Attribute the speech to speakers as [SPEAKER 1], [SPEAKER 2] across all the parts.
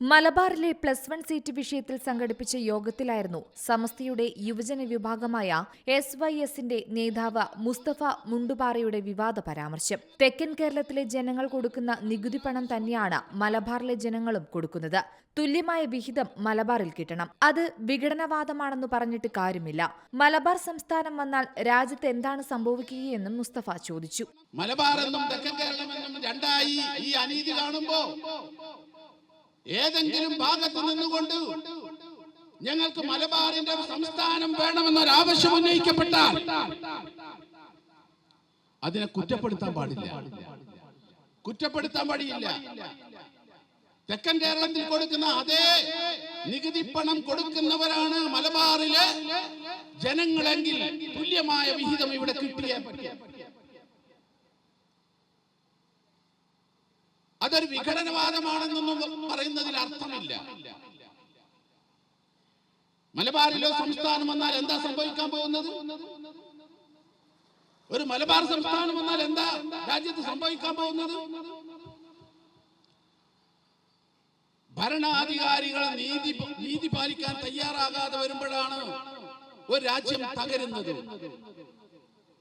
[SPEAKER 1] മലബാറിലെ plus one seat വിഷയത്തിൽ സംഘടിപ്പിച്ച യോഗത്തിലായിരുന്നു സമസ്തയുടെ യുവജന വിഭാഗമായ എസ് വൈ എസിന്റെ നേതാവ് മുസ്തഫ മുണ്ടുപാറയുടെ വിവാദ പരാമർശം. തെക്കൻ കേരളത്തിലെ ജനങ്ങൾ കൊടുക്കുന്ന നികുതി പണം തന്നെയാണ് മലബാറിലെ ജനങ്ങളും കൊടുക്കുന്നത്. തുല്യമായ വിഹിതം മലബാറിൽ കിട്ടണം. അത് വിഘടനവാദമാണെന്ന് പറഞ്ഞിട്ട് കാര്യമില്ല. മലബാർ സംസ്ഥാനം വന്നാൽ രാജ്യത്ത് എന്താണ് സംഭവിക്കുകയെന്നും മുസ്തഫ ചോദിച്ചു.
[SPEAKER 2] മലബാർ എന്നും തെക്കൻ കേരളം എന്നും രണ്ടായി ഈ അനീതി കാണുമ്പോ ഏതെങ്കിലും ഭാഗത്ത് നിന്നുകൊണ്ട് ഞങ്ങൾക്ക് മലബാറിന്റെ ഒരു സംസ്ഥാനം വേണമെന്നൊരാവശ്യം ഉന്നയിക്കപ്പെട്ടാൽ അതിനെ കുറ്റപ്പെടുത്താൻ പാടില്ല. കുറ്റപ്പെടുത്താൻ പാടില്ല. തെക്കൻ കേരളത്തിൽ കൊടുക്കുന്ന അതേ നികുതി പണം കൊടുക്കുന്നവരാണ് മലബാറിലെ ജനങ്ങളെങ്കിൽ തുല്യമായ വിഹിതം ഇവിടെ കിട്ടിയേ പറ്റൂ അതൊരു വിഘടനവാദമാണെന്നൊന്നും പറയുന്നതിൽ അർത്ഥമില്ല. മലബാറിലോ സംസ്ഥാനം വന്നാൽ എന്താ സംഭവിക്കാൻ പോകുന്നത്? ഒരു മലബാർ സംസ്ഥാനം വന്നാൽ എന്താ രാജ്യത്ത് സംഭവിക്കാൻ പോകുന്നത്? ഭരണാധികാരികൾ നീതി നീതി പാലിക്കാൻ തയ്യാറാകാതെ വരുമ്പോഴാണ് ഒരു രാജ്യം തകരുന്നത്.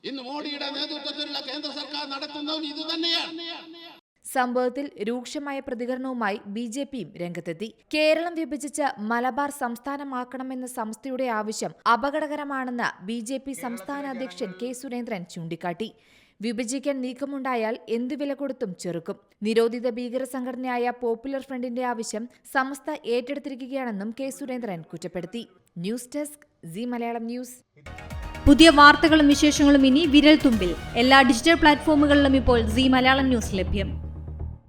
[SPEAKER 2] ഇന്ന് മോഡിയുടെ നേതൃത്വത്തിലുള്ള കേന്ദ്ര സർക്കാർ നടത്തുന്നതും ഇത് തന്നെയാണ്
[SPEAKER 1] സംഭവത്തിൽ രൂക്ഷമായ പ്രതികരണവുമായി ബി ജെ പിയും രംഗത്തെത്തി. കേരളം വിഭജിച്ച് മലബാർ സംസ്ഥാനമാക്കണമെന്ന സംസ്ഥയുടെ ആവശ്യം അപകടകരമാണെന്ന് ബി ജെ പി സംസ്ഥാന അധ്യക്ഷൻ കെ സുരേന്ദ്രൻ ചൂണ്ടിക്കാട്ടി. വിഭജിക്കാൻ നീക്കമുണ്ടായാൽ എന്തു വില കൊടുത്തും ചെറുക്കും. നിരോധിത ഭീകര സംഘടനയായ പോപ്പുലർ ഫ്രണ്ടിന്റെ ആവശ്യം സംസ്ഥ ഏറ്റെടുത്തിരിക്കുകയാണെന്നും കെ സുരേന്ദ്രൻ കുറ്റപ്പെടുത്തി. News desk Zee Malayalam news.
[SPEAKER 3] പുതിയ വാർത്തകളും വിശേഷങ്ങളും ഇനി വിരൽ തുമ്പിൽ. എല്ലാ ഡിജിറ്റൽ പ്ലാറ്റ്ഫോമുകളിലും ഇപ്പോൾ സി മലയാളം ന്യൂസ് ലഭ്യം.